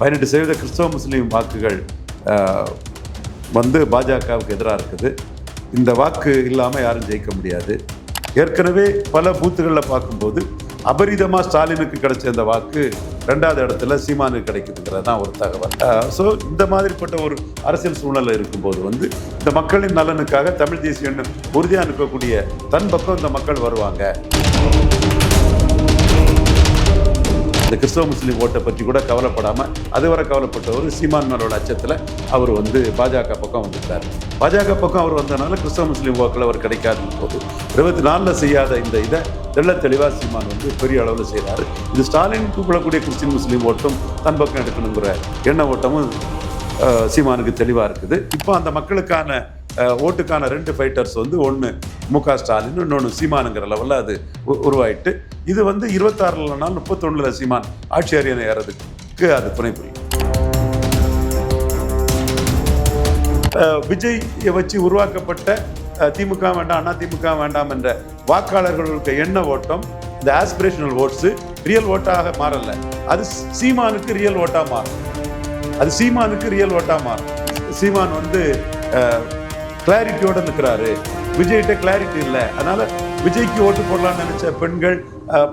பதினெட்டு சதவீத கிறிஸ்தவ முஸ்லீம் வாக்குகள் வந்து பாஜகவுக்கு எதிராக இருக்குது. இந்த வாக்கு இல்லாமல் யாரும் ஜெயிக்க முடியாது. ஏற்கனவே பல பூத்துகளில் பார்க்கும்போது அபரிதமாக ஸ்டாலினுக்கு கிடைச்ச இந்த வாக்கு ரெண்டாவது இடத்துல சீமானுக்கு கிடைக்குதுங்கிறது தான் ஒரு தகவல். ஸோ இந்த மாதிரிப்பட்ட ஒரு அரசியல் சூழ்நிலை இருக்கும்போது வந்து இந்த மக்களின் நலனுக்காக தமிழ் தேசியம் உறுதியாக நிற்கக்கூடிய தன் பக்கம் இந்த மக்கள் வருவாங்க. இந்த கிறிஸ்தவ முஸ்லீம் ஓட்டை பற்றி கூட கவலைப்படாமல் அதுவரை கவலைப்பட்டவர் சீமான் மேலோட அச்சத்தில் அவர் வந்து பாஜக பக்கம் வந்துட்டார். பாஜக பக்கம் அவர் வந்தனால கிறிஸ்தவ முஸ்லீம் வாக்கில் அவர் கிடைக்காத போது இருபத்தி நாலில் செய்யாத இந்த இதை தெள்ள தெளிவாக சீமான் வந்து பெரிய அளவில் செய்கிறார் இது ஸ்டாலின் கூப்பிடக்கூடிய கிறிஸ்டின் முஸ்லீம் ஓட்டும் தன் பக்கம் எடுக்கணுங்கிற எண்ண ஓட்டமும் சீமானுக்கு தெளிவாக இருக்குது. இப்போ அந்த மக்களுக்கான ஓட்டுக்கான ரெண்டு ஃபைட்டர்ஸ் வந்து ஒன்று மு க ஸ்டாலின் இன்னொன்று சீமானுங்கிற லெவலில் அது உ- உருவாயிட்டு இது வந்து இருபத்தாறுல நாள் முப்பத்தொன்னுல சீமான் ஆட்சி அரியணை ஏறதுக்கு அது துணை புரியும். விஜய் வச்சு உருவாக்கப்பட்ட திமுக வேண்டாம் அண்ணா திமுக வேண்டாம் என்ற வாக்காளர்களுக்கு எண்ண ஓட்டம்? இந்த ஆஸ்பிரேஷனல் ஓட்ஸு ரியல் ஓட்டாக மாறல. அது சீமானுக்கு ரியல் ஓட்டாக மாறும். அது சீமானுக்கு ரியல் ஓட்டாக மாறும். சீமான் வந்து கிளாரிட்டியோட நிற்கிறாரு விஜய்கிட்ட கிளாரிட்டி இல்லை. அதனால விஜய்க்கு ஓட்டு போடலாம்னு நினைச்ச பெண்கள்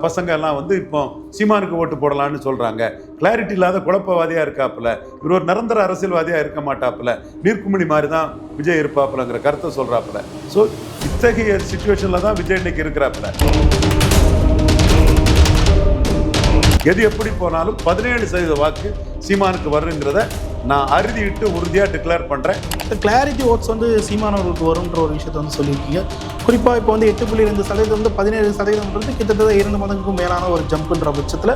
பசங்க எல்லாம் வந்து இப்போ சீமானுக்கு ஓட்டு போடலான்னு சொல்றாங்க. கிளாரிட்டி இல்லாத குழப்பவாதியா இருக்காப்புல. இவர் ஒரு நிரந்தர அரசியல்வாதியா இருக்க மாட்டாப்புல. நீர்க்குமிழி மாதிரி தான் விஜய் இருப்பாப்புலங்கிற கருத்தை சொல்றாப்புல. ஸோ இத்தகைய சுச்சுவேஷன்ல தான் விஜய் இன்னைக்கு இருக்கிறாப்புல. எது எப்படி போனாலும் பதினேழு சதவீத வாக்கு சீமானுக்கு வருங்கிறத நான் அறுதிட்டு உறுதியாக டிக்ளேர் பண்ணுறேன் கிளாரிட்டி ஓட்ஸ் வந்து சீமானவர்களுக்கு வரும்ன்ற ஒரு விஷயத்தை வந்து சொல்லியிருக்கீங்க. குறிப்பாக இப்போ வந்து எட்டு புள்ளி ரெண்டு சதவீதம் வந்து பதினேழு சதவீதம்ன்றது கிட்டத்தட்ட இரண்டு மடங்குக்கும் மேலான ஒரு ஜம்ப்ன்ற பட்சத்தில்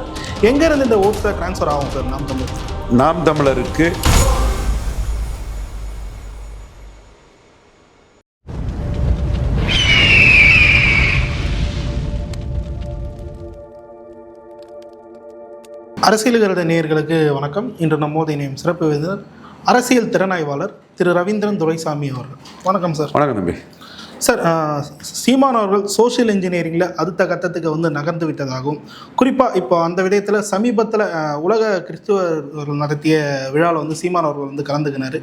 எங்கேருந்து இந்த ஓட்ஸை ட்ரான்ஸ்ஃபர் ஆகும் சார் நாம் தமிழ் நாம் தமிழருக்கு அரசியல்கள நேயர்களுக்கு வணக்கம். இன்று நம்மோது இணையும் சிறப்பு விருந்தினர் அரசியல் திறனாய்வாளர் திரு ரவீந்திரன் துரைசாமி அவர்கள். வணக்கம் சார். வணக்கம் தம்பி. சார் சீமான் அவர்கள் சோஷியல் இன்ஜினியரிங்கில் அடுத்த கட்டத்துக்கு வந்து நகர்ந்து விட்டதாகவும் குறிப்பாக இப்போ அந்த விடயத்தில் சமீபத்தில் உலக கிறிஸ்துவர்கள் நடத்திய விழாவில் வந்து சீமான் அவர்கள் வந்து கலந்துக்கினார்.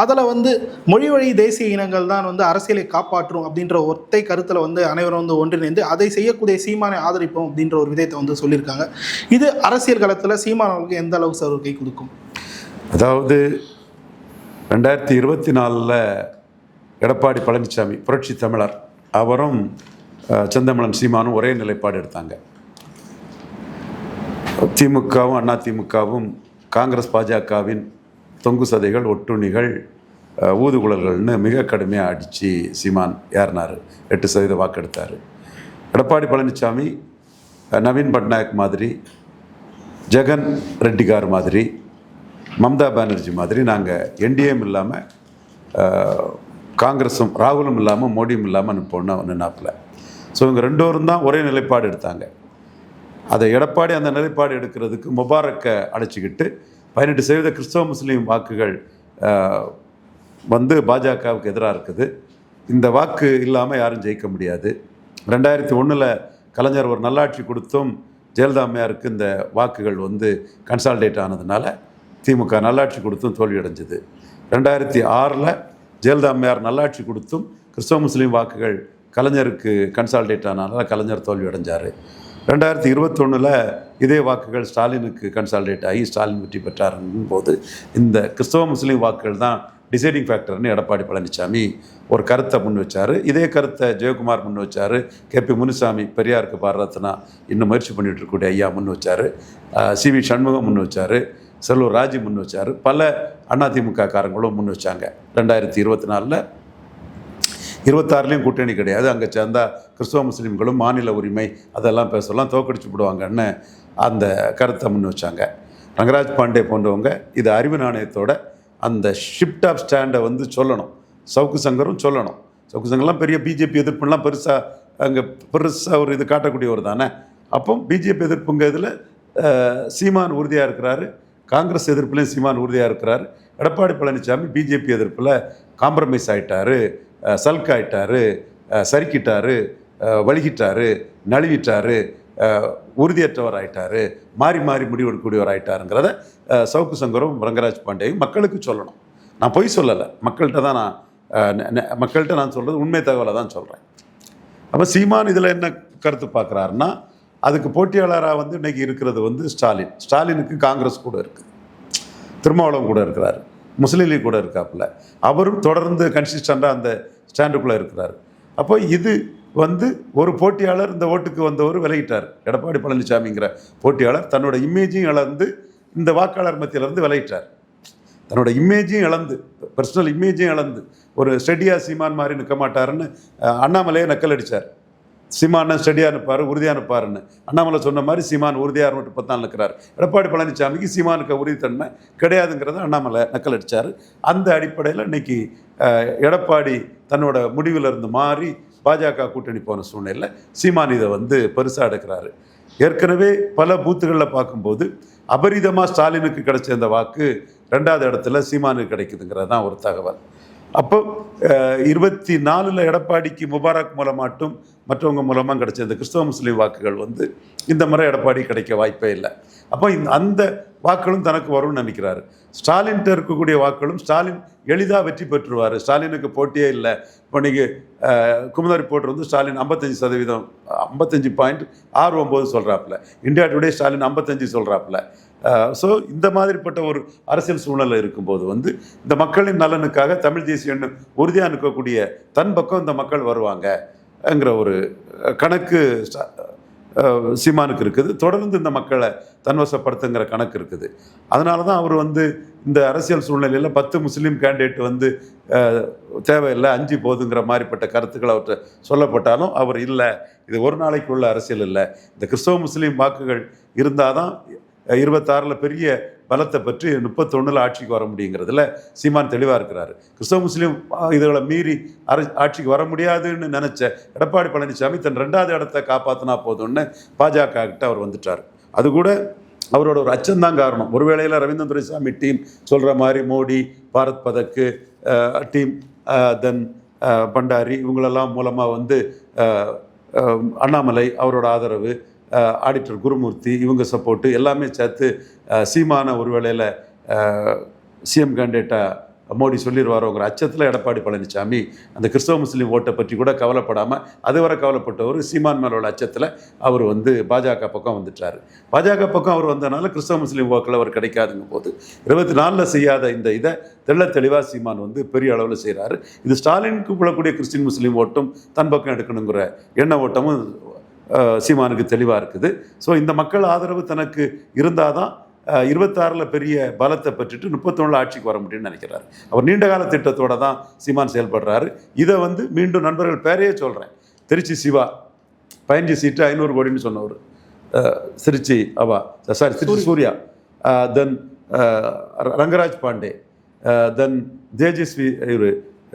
அதில் வந்து மொழி வழி தேசிய இனங்கள் தான் வந்து அரசியலை காப்பாற்றும் அப்படின்ற ஒத்தை கருத்தில் வந்து அனைவரும் வந்து ஒன்றிணைந்து அதை செய்யக்கூடிய சீமானை ஆதரிப்போம் அப்படின்ற ஒரு விதயத்தை வந்து சொல்லியிருக்காங்க. இது அரசியல் களத்தில் சீமான் அவர்களுக்கு எந்த அளவுக்கு சார் கை கொடுக்கும்? அதாவது ரெண்டாயிரத்தி இருபத்தி நாலில் எடப்பாடி பழனிசாமி புரட்சி தமிழர் அவரும் அஹ், செந்தமிழன் சீமானும் ஒரே நிலைப்பாடு எடுத்தாங்க. திமுகவும் அண்ணா திமுகவும் காங்கிரஸ் பாஜகவின் தொங்கு சதைகள் ஒட்டுண்ணிகள் ஊதுகுழல்கள்னு மிக கடுமையாக அடித்து சீமான் ஏறினார். எட்டு சதவீத வாக்கெடுத்தார். எடப்பாடி பழனிசாமி நவீன் பட்நாயக் மாதிரி ஜெகன் ரெட்டிகார் மாதிரி மம்தா பானர்ஜி மாதிரி நாங்கள் என்டிஎம் இல்லாமல் காங்கிரஸும் ராகுலும் இல்லாமல் மோடியும் இல்லாமல் நிற்போன்னு நின்னாப்புல. ஸோ இவங்க ரெண்டோரும் தான் ஒரே நிலைப்பாடு எடுத்தாங்க. அதை எடப்பாடி அந்த நிலைப்பாடு எடுக்கிறதுக்கு முபாரக்கை அழைச்சிக்கிட்டு பதினெட்டு சதவீத கிறிஸ்தவ முஸ்லீம் வாக்குகள் வந்து பாஜகவுக்கு எதிராக இருக்குது. இந்த வாக்கு இல்லாமல் யாரும் ஜெயிக்க முடியாது. ரெண்டாயிரத்தி ஒன்றில் கலைஞர் ஒரு நல்லாட்சி கொடுத்தும் ஜெயலலிதாமையாருக்கு இந்த வாக்குகள் வந்து கன்சால்டேட் ஆனதுனால திமுக நல்லாட்சி கொடுத்தும் தோல்வியடைஞ்சது. ரெண்டாயிரத்தி ஆறில் ஜெயலலிதா அம்மையார் நல்லாட்சி கொடுத்தும் கிறிஸ்தவ முஸ்லீம் வாக்குகள் கலைஞருக்கு கன்சால்டேட் ஆனாலும் கலைஞர் தோல்வி அடைஞ்சார். ரெண்டாயிரத்தி இருபத்தொன்னில் இதே வாக்குகள் ஸ்டாலினுக்கு கன்சால்டேட் ஆகி ஸ்டாலின் வெற்றி பெற்றாருங்கும் போது இந்த கிறிஸ்தவ முஸ்லீம் வாக்குகள் தான் டிசைடிங் ஃபேக்டர்னு எடப்பாடி பழனிசாமி ஒரு கருத்தை முன் வச்சார். இதே கருத்தை ஜெயக்குமார் முன் வச்சார். கேபி முனுசாமி பெரியாருக்கு பாரதத்னா இன்னும் முயற்சி பண்ணிட்டு இருக்கக்கூடிய ஐயா முன் வச்சார். சி வி சண்முகம் முன் வச்சார். செல்லூர் ராஜு முன் வச்சார். பல அதிமுக காரங்களும் முன் வச்சாங்க. ரெண்டாயிரத்தி இருபத்தி நாலில் இருபத்தாறுலேயும் கூட்டணி கிடையாது. அங்கே சேர்ந்தா கிறிஸ்தவ முஸ்லீம்களும் மாநில உரிமை அதெல்லாம் பேசலாம் தோக்கடிச்சு விடுவாங்கன்னு அந்த கருத்தை முன் வச்சாங்க. ரங்கராஜ் பாண்டே போன்றவங்க இது அறிவு நாணயத்தோட அந்த ஷிஃப்ட் ஆஃப் ஸ்டாண்டை வந்து சொல்லணும். சவுக்கு சங்கரும் சொல்லணும். சவுக்கு சங்கர்லாம் பெரிய பிஜேபி எதிர்ப்புலாம் பெருசாக அங்கே பெருசாக ஒரு இது காட்டக்கூடியவர் தானே. அப்போ பிஜேபி எதிர்ப்புங்க இதில் சீமான் உறுதியாக இருக்கிறாரு. காங்கிரஸ் எதிர்ப்புலையும் சீமான் உறுதியாக இருக்கிறார். எடப்பாடி பழனிசாமி பிஜேபி எதிர்ப்பில் காம்ப்ரமைஸ் ஆயிட்டாரு. சல்க் ஆயிட்டாரு. சறுக்கிட்டார். வழிகிட்டார். நழுவிட்டார். உறுதியற்றவர் ஆயிட்டாரு. மாறி மாறி முடிவெடுக்கக்கூடியவர் ஆயிட்டாருங்கிறத சவுக்கு சங்கரும் ரங்கராஜ் பாண்டேயும் மக்களுக்கு சொல்லணும். நான் பொய் சொல்லலை. மக்கள்கிட்ட தான் நான் மக்கள்கிட்ட நான் சொல்கிறது உண்மை தகவலை தான் சொல்கிறேன் அப்போ சீமான் இதில் என்ன கருத்து பார்க்குறாருன்னா அதுக்கு போட்டியாளராக வந்து இன்னைக்கு இருக்கிறது வந்து ஸ்டாலின். ஸ்டாலினுக்கு காங்கிரஸ் கூட இருக்குது திருமாவளவன் கூட இருக்கிறார். முஸ்லீம் லீக் கூட இருக்காப்புல. அவரும் தொடர்ந்து கன்சிஸ்டண்டாக அந்த ஸ்டாண்டுக்குள்ளே இருக்கிறார். அப்போ இது வந்து ஒரு போட்டியாளர் இந்த ஓட்டுக்கு வந்தவர் விலகிட்டார். எடப்பாடி பழனிசாமிங்கிற போட்டியாளர் தன்னோட இமேஜையும் இழந்து இந்த வாக்காளர் மத்தியிலிருந்து விலகிட்டார். தன்னோட இமேஜையும் இழந்து பர்சனல் இமேஜையும் இழந்து ஒரு ஸ்டெடியா சீமான் மாதிரி நிற்க மாட்டாருன்னு அண்ணாமலையை நக்கல் அடிச்சார். சீமானை ஸ்டெடியாக இருப்பார் உறுதியாக இருப்பாருன்னு. அண்ணாமலை சொன்ன மாதிரி சீமான் உறுதியாக மட்டும் பத்தாள் இருக்கிறார். எடப்பாடி பழனிசாமிக்கு சீமானுக்கு உறுதித்தன்மை கிடையாதுங்கிறத அண்ணாமலை நக்கல் அடிச்சார். அந்த அடிப்படையில் இன்னைக்கு எடப்பாடி தன்னோட முடிவிலிருந்து மாறி பாஜக கூட்டணி போன சூழ்நிலையில் சீமான் இதை வந்து பெருசாக எடுக்கிறாரு. ஏற்கனவே பல பூத்துகளில் பார்க்கும்போது அபரிதமாக ஸ்டாலினுக்கு கிடைச்ச அந்த வாக்கு ரெண்டாவது இடத்துல சீமானுக்கு கிடைக்குதுங்கிறது தான் ஒரு தகவல். அப்போ இருபத்தி நாலில் எடப்பாடிக்கு முபாரக் மூலமாட்டும் மற்றவங்க மூலமாக கிடைச்ச இந்த கிறிஸ்தவ முஸ்லீம் வாக்குகள் வந்து இந்த முறை எடப்பாடி கிடைக்க வாய்ப்பே இல்லை. அப்போ இந்த அந்த வாக்களும் தனக்கு வரும்னு நினைக்கிறாரு. ஸ்டாலின்கிட்ட இருக்கக்கூடிய வாக்குகளும் ஸ்டாலின் எளிதாக வெற்றி பெற்றுருவார். ஸ்டாலினுக்கு போட்டியே இல்லை. இப்போ நீங்கள் குமுதா ரிப்போர்ட் வந்து ஸ்டாலின் ஐம்பத்தஞ்சு சதவீதம் ஐம்பத்தஞ்சு பாயிண்ட் ஆறு ஒம்பது சொல்கிறாப்புல இந்தியா டுடே ஸ்டாலின் ஐம்பத்தஞ்சு சொல்கிறாப்புல ஸோ இந்த மாதிரிப்பட்ட ஒரு அரசியல் சூழ்நிலை இருக்கும்போது வந்து இந்த மக்களின் நலனுக்காக தமிழ் தேசியம் உறுதியாக நிற்கக்கூடிய தன் பக்கம் இந்த மக்கள் வருவாங்கங்கிற ஒரு கணக்கு சீமானுக்கு இருக்குது. தொடர்ந்து இந்த மக்களை தன்வசப்படுத்துங்கிற கணக்கு இருக்குது. அதனால தான் அவர் வந்து இந்த அரசியல் சூழ்நிலையில் பத்து முஸ்லீம் கேண்டிடேட் வந்து தேவையில்லை அஞ்சு போதுங்கிற மாதிரிப்பட்ட கருத்துக்கள் அவற்றை சொல்லப்பட்டாலும் அவர் இல்லை இது ஒரு நாளைக்கு உள்ள அரசியல் இல்லை. இந்த கிறிஸ்தவ முஸ்லீம் வாக்குகள் இருந்தால் தான் இருபத்தாறில் பெரிய பலத்தை பற்றி முப்பத்தொன்னில் ஆட்சிக்கு வர முடியுங்கிறதுல சீமான் தெளிவாக இருக்கிறார். கிறிஸ்தவ முஸ்லீம் இதுகளை மீறி அர ஆட்சிக்கு வர முடியாதுன்னு நினச்ச எடப்பாடி பழனிசாமி தன் ரெண்டாவது இடத்த காப்பாற்றினா போதும்னு பாஜக கிட்ட அவர் வந்துட்டார். அது கூட அவரோட ஒரு அச்சம்தான் காரணம். ஒரு வேளையில் ரவீந்திரன் துரைசாமி டீம் சொல்கிற மாதிரி மோடி பாரத் பதக்கு டீம் தென் பண்டாரி இவங்களெல்லாம் மூலமாக வந்து அண்ணாமலை அவரோட ஆதரவு ஆடிட்டர் குருமூர்த்தி இவங்க சப்போர்ட்டு எல்லாமே சேர்த்து சீமான ஒரு வேளையில் சிஎம் கேண்டிடேட்டாக மோடி சொல்லிடுவாரோங்கிற அச்சத்தில் எடப்பாடி பழனிசாமி அந்த கிறிஸ்தவ முஸ்லீம் ஓட்டை பற்றி கூட கவலைப்படாமல் அதுவரை கவலைப்பட்டவர் சீமான் மேலே உள்ள அச்சத்தில் அவர் வந்து பாஜக பக்கம் வந்துட்டார். பாஜக பக்கம் அவர் வந்தனால கிறிஸ்தவ முஸ்லீம் ஓக்கில் அவர் கிடைக்காதுங்க போது இருபத்தி நாலில் செய்யாத இந்த இதை தெள்ள தெளிவாக சீமான் வந்து பெரிய அளவில் செய்கிறாரு இது ஸ்டாலினுக்கு புலக்கூடிய கிறிஸ்டின் முஸ்லீம் ஓட்டும் தன் பக்கம் எடுக்கணுங்கிற எண்ண ஓட்டமும் சீமானுக்கு தெளிவாக இருக்குது. ஸோ இந்த மக்கள் ஆதரவு தனக்கு இருந்தால் தான் இருபத்தாறில் பெரிய பலத்தை பெற்றுட்டு முப்பத்தொன்னில் ஆட்சிக்கு வர முடியும்னு நினைக்கிறாரு. அவர் நீண்ட கால திட்டத்தோட தான் சீமான் செயல்படுறாரு. இதை வந்து மீண்டும் நண்பர்கள் பேரையே சொல்கிறேன் திருச்சி சிவா பதினஞ்சு சீட்டு ஐநூறு கோடின்னு சொன்னவர். திருச்சி அவா sorry Trichy Surya. Then Rangaraj Pandey. Then Tejasvi இவர்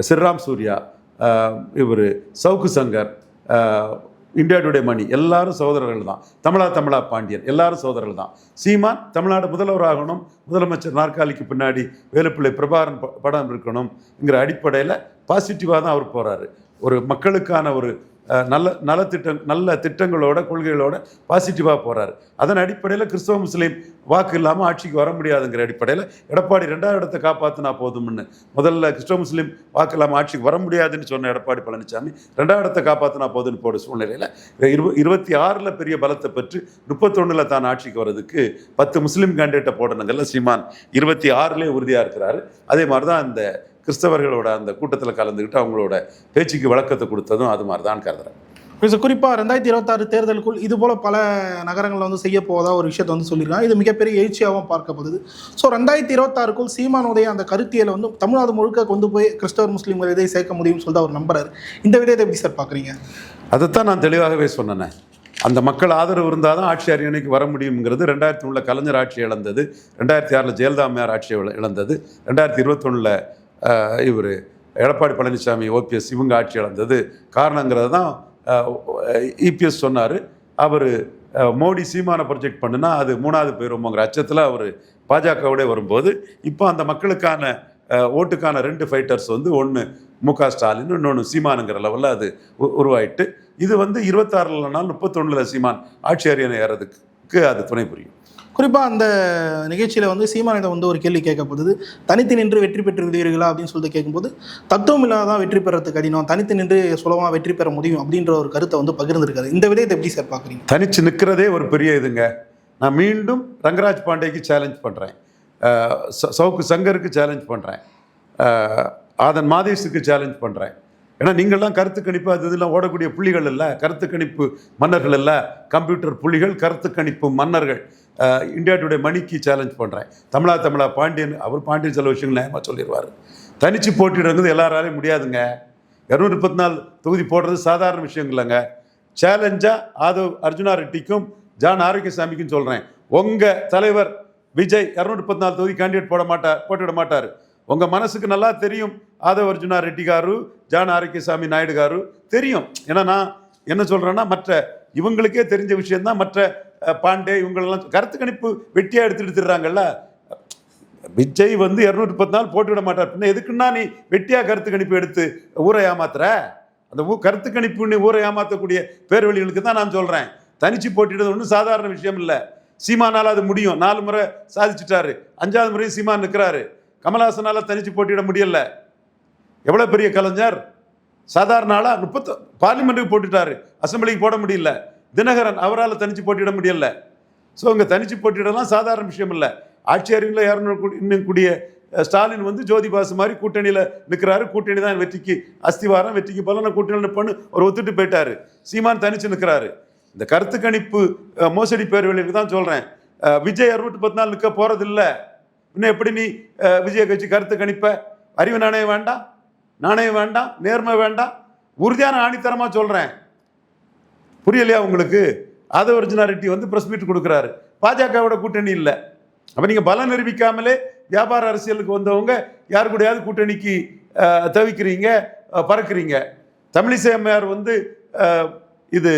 ஸ்ரீராம் சூர்யா இவர் சவுக்கு சங்கர் இந்தியா டுடே மணி. எல்லாரும் சகோதரர்கள் தான். தமிழா தமிழா பாண்டியன். எல்லாரும் சகோதரர்கள் தான். சீமான் தமிழ்நாடு முதல்வர் ஆகணும். முதலமைச்சர் நாற்காலிக்கு பின்னாடி வேலுப்பிள்ளை பிரபாகரன் ப- படம் இருக்கணும்ங்கிற அடிப்படையில் பாசிட்டிவாக தான் அவர் போகிறாரு ஒரு மக்களுக்கான ஒரு நல்ல நலத்திட்டம் நல்ல திட்டங்களோட கொள்கைகளோட பாசிட்டிவாக போகிறாரு அதன் அடிப்படையில் கிறிஸ்தவ முஸ்லீம் வாக்கு இல்லாமல் ஆட்சிக்கு வர முடியாதுங்கிற அடிப்படையில் எடப்பாடி ரெண்டாவது இடத்தை காப்பாற்றினா போதும்னு. முதல்ல கிறிஸ்தவ முஸ்லீம் வாக்கு இல்லாமல் ஆட்சிக்கு வர முடியாதுன்னு சொன்ன எடப்பாடி பழனிசாமி ரெண்டாவது இடத்தை காப்பாற்றினா போதுன்னு போட சூழ்நிலையில் இரு இருபத்தி ஆறில் பெரிய பலத்தை பெற்று முப்பத்தொன்னில் தான் ஆட்சிக்கு வர்றதுக்கு பத்து முஸ்லீம் கேண்டிடேட்டை போடணுங்கல்ல சீமான் இருபத்தி ஆறுலேயே உறுதியாக இருக்கிறாரு. அதே மாதிரி தான் அந்த கிறிஸ்தவர்களோட அந்த கூட்டத்தில் கலந்துக்கிட்டு அவங்களோட பேச்சுக்கு விளக்கத்தை கொடுத்ததும் அது மாதிரி தான் கருதுறேன் குறிப்பாக ரெண்டாயிரத்தி இருபத்தாறு தேர்தலுக்குள் இது போல பல நகரங்களில் வந்து செய்ய போவதா ஒரு விஷயத்தை வந்து சொல்லியிருக்காங்க. இது மிகப்பெரிய எழுச்சியாகவும் பார்க்கப்படுது. ஸோ ரெண்டாயிரத்தி இருபத்தாறுக்குள் சீமானுடைய அந்த கருத்தியலை வந்து தமிழ்நாடு முழுக்க கொண்டு போய் கிறிஸ்தவர் முஸ்லீம்கள் இதை சேர்க்க முடியும்னு சொல்லிட்டு அவர் நம்புறாரு. இந்த விடயத்தை எப்படி சார் பார்க்குறீங்க? அதைத்தான் நான் தெளிவாகவே சொன்னேன். அந்த மக்கள் ஆதரவு இருந்தால் தான் ஆட்சி அரியணைக்கு வர முடியுங்கிறது ரெண்டாயிரத்தி ஒன்றில் கலைஞர் ஆட்சி இழந்தது ரெண்டாயிரத்தி ஆறில் ஜெயலலிதா அம்மையார் ஆட்சி இழ- இழந்தது ரெண்டாயிரத்தி இருபத்தொன்னில் இவர் எடப்பாடி பழனிசாமி ஓபிஎஸ் இவங்க ஆட்சி இழந்தது. காரணங்கிறது தான் இபிஎஸ் சொன்னார். அவர் மோடி சீமான ப்ரொஜெக்ட் பண்ணுனா அது மூணாவது போயிருமோங்கிற அச்சத்தில் அவர் பாஜகவோட வரும்போது இப்போ அந்த மக்களுக்கான ஓட்டுக்கான ரெண்டு ஃபைட்டர்ஸ் வந்து ஒன்று மு க ஸ்டாலின் இன்னொன்று சீமானுங்கிற லெவலில் அது உ- உருவாயிட்டு இது வந்து இருபத்தாறுல நாள் முப்பத்தொன்னில் சீமான் ஆட்சி அரியணை ஏறதுக்கு அது துணை புரியும். குறிப்பாக அந்த நிகழ்ச்சியில் வந்து சீமானிடம் வந்து ஒரு கேள்வி கேட்கப்படுது தனித்து நின்று வெற்றி பெற்று விடுவீர்களா அப்படின்னு சொல்லிட்டு கேட்கும்போது தத்துவம் இல்லாதான் வெற்றி பெறது கடினம் தனித்து நின்று சுலபமாக வெற்றி பெற முடியும் அப்படின்ற ஒரு கருத்தை வந்து பகிர்ந்துருக்காரு. இந்த விதத்தை எப்படி சார் பார்க்குறீங்க? தனிச்சு நிற்கிறதே ஒரு பெரிய இதுங்க. நான் மீண்டும் ரங்கராஜ் பாண்டேக்கு சேலஞ்ச் பண்ணுறேன் சவுக்கு சங்கருக்கு சேலஞ்ச் பண்ணுறேன் ஆதன் மாதேஷுக்கு சேலஞ்ச் பண்ணுறேன் ஏன்னா நீங்கள்லாம் கருத்து கணிப்பு அது இதெல்லாம் ஓடக்கூடிய புள்ளிகள் இல்லை. கருத்து கணிப்பு மன்னர்கள் இல்லை. கம்ப்யூட்டர் புள்ளிகள் கருத்து கணிப்பு மன்னர்கள். இந்தியா டுடே மணிக்கு சேலஞ்ச் பண்ணுறேன் தமிழா தமிழா பாண்டியன் அவர் பாண்டியன் சில விஷயங்கள் நியாயமாக சொல்லிடுவார். தனிச்சு போட்டிடுறது எல்லாராலையும் முடியாதுங்க. இரநூத்தி முப்பத்தி நாலு தொகுதி போடுறது சாதாரண விஷயம் இல்லைங்க. சேலஞ்சாக ஆதவ் அர்ஜுனா ரெட்டிக்கும் ஜான் ஆரோக்கியசாமிக்கும் சொல்கிறேன் உங்கள் தலைவர் விஜய் இரநூத்தி முப்பத்தி நாலு தொகுதி கேண்டிடேட் போட மாட்டார் போட்டிட மாட்டார். உங்கள் மனசுக்கு நல்லா தெரியும் ஆதவ் அர்ஜுனா ரெட்டி காரு ஜான் ஆரோக்கியசாமி நாயுடு காரு. தெரியும். ஏன்னா நான் என்ன சொல்கிறேன்னா மற்ற இவங்களுக்கே தெரிஞ்ச விஷயம்தான் மற்ற பாண்டே இவங்களெல்லாம் கருத்து கணிப்பு வெட்டியாக எடுத்துட்டு எடுத்துடுறாங்கல்ல விஜய் வந்து இரநூத்தி பத்து நாள் போட்டுவிட மாட்டார். பின்ன எதுக்குன்னா நீ வெட்டியாக கருத்து கணிப்பு எடுத்து ஊரை ஏமாத்துற? அந்த ஊ கருத்து கணிப்பு ஊரை ஏமாற்றக்கூடிய பேர்வழிகளுக்கு தான் நான் சொல்கிறேன் தனிச்சு போட்டிடுறது ஒன்றும் சாதாரண விஷயம் இல்லை. சீமானால் அது முடியும். நாலு முறை சாதிச்சுட்டாரு. அஞ்சாவது முறையும் சீமான் நிற்கிறாரு கமலஹாசனால் தனிச்சு போட்டியிட முடியல. எவ்வளோ பெரிய கலைஞர்? சாதாரண ஆளாக முப்பத்து பார்லிமெண்ட்டுக்கு போட்டுட்டாரு. அசம்பிளிக்கு போட முடியல. தினகரன் அவரால் தனிச்சு போட்டியிட முடியல. ஸோ இங்கே தனிச்சு போட்டியிடலாம் சாதாரண விஷயம் இல்லை. ஆட்சியரில் அறிவில் இன்னும் கூடிய ஸ்டாலின் வந்து ஜோதிபாசு மாதிரி கூட்டணியில் நிற்கிறாரு கூட்டணி தான் வெற்றிக்கு அஸ்திவாரம் வெற்றிக்கு பலன. கூட்டணியில் நிற்பன்னு ஒரு ஒத்துட்டு போயிட்டாரு. சீமான் தனிச்சு நிற்கிறாரு இந்த கருத்து கணிப்பு மோசடி பேர்வழிக்கு தான் சொல்கிறேன் விஜய் இரநூத்தி பத்து நாள் நிற்க போகிறதில்ல இன்னும் எப்படி நீ விஜய கட்சி கருத்து கணிப்பை? அறிவு நாணயம் வேண்டாம் நாணயம் வேண்டாம் நேர்மை வேண்டாம். உறுதியான ஆணித்தரமாக சொல்கிறேன் புரியலையா உங்களுக்கு? அது ரெட்டி வந்து ப்ரெஸ் மீட் கொடுக்குறாரு. பாஜகவோட கூட்டணி இல்லை. அப்போ நீங்கள் பலம் நிரூபிக்காமலே வியாபார அரசியலுக்கு வந்தவங்க யார் கூடயாவது கூட்டணிக்கு தவிக்கிறீங்க பறக்கிறீங்க. தமிழிசை அம்மையார் வந்து இது